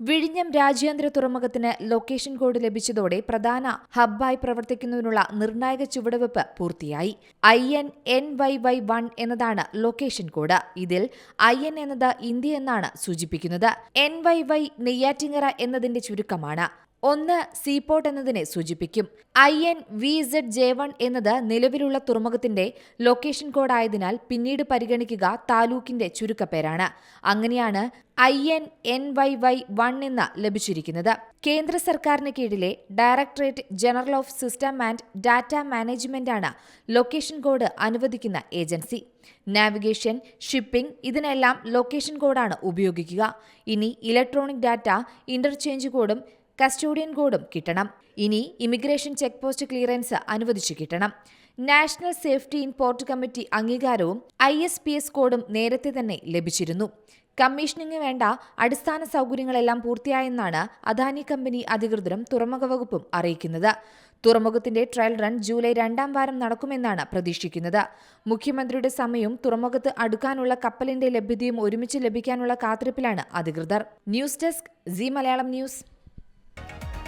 വിഴിഞ്ഞം രാജ്യാന്തര തുറമുഖത്തിന് location code ലഭിച്ചതോടെ പ്രധാന ഹബ്ബായി പ്രവർത്തിക്കുന്നതിനുള്ള നിർണായക ചുവടുവെപ്പ് പൂർത്തിയായി. I N N Y Y one എന്നതാണ് ലൊക്കേഷൻ കോഡ്. ഇതിൽ ഐ എൻ എന്നത് ഇന്ത്യ എന്നാണ് സൂചിപ്പിക്കുന്നത്. എൻ വൈ വൈ നെയ്യാറ്റിങ്ങര എന്നതിന്റെ ചുരുക്കമാണ്. ഒന്ന് സീപോർട്ട് എന്നതിനെ സൂചിപ്പിക്കും. I N V Z J one എന്നത് നിലവിലുള്ള തുറമുഖത്തിന്റെ ലൊക്കേഷൻ കോഡായതിനാൽ പിന്നീട് പരിഗണിക്കുക താലൂക്കിന്റെ ചുരുക്കപ്പേരാണ്. അങ്ങനെയാണ് I N N Y Y one എന്ന് ലഭിച്ചിരിക്കുന്നത്. കേന്ദ്ര സർക്കാരിന് കീഴിലെ directorate general of system and data മാനേജ്മെന്റാണ് location code അനുവദിക്കുന്ന ഏജൻസി. നാവിഗേഷൻ ഷിപ്പിംഗ് ഇതിനെല്ലാം ലൊക്കേഷൻ കോഡാണ് ഉപയോഗിക്കുക. ഇനി ഇലക്ട്രോണിക് ഡാറ്റ ഇന്റർചേഞ്ച് കോഡും കസ്റ്റോഡിയൻ കോഡും കിട്ടണം. ഇനി ഇമിഗ്രേഷൻ ചെക്ക് പോസ്റ്റ് ക്ലിയറൻസ് അനുവദിച്ചു കിട്ടണം. നാഷണൽ സേഫ്റ്റി ഇൻപോർട്ട് കമ്മിറ്റി അംഗീകാരവും ഐ എസ് പി എസ് കോഡും നേരത്തെ തന്നെ ലഭിച്ചിരുന്നു. കമ്മീഷനിങ് വേണ്ട അടിസ്ഥാന സൗകര്യങ്ങളെല്ലാം പൂർത്തിയായെന്നാണ് അദാനി കമ്പനി അധികൃതരും തുറമുഖ വകുപ്പും അറിയിക്കുന്നത്. തുറമുഖത്തിന്റെ ട്രയൽ റൺ ജൂലൈ രണ്ടാം വാരം നടക്കുമെന്നാണ് പ്രതീക്ഷിക്കുന്നത്. മുഖ്യമന്ത്രിയുടെ സമയവും തുറമുഖത്ത് അടുക്കാനുള്ള കപ്പലിന്റെ ലഭ്യതയും ഒരുമിച്ച് ലഭിക്കാനുള്ള കാത്തിരിപ്പിലാണ് അധികൃതർ. News desk C Malayalam news.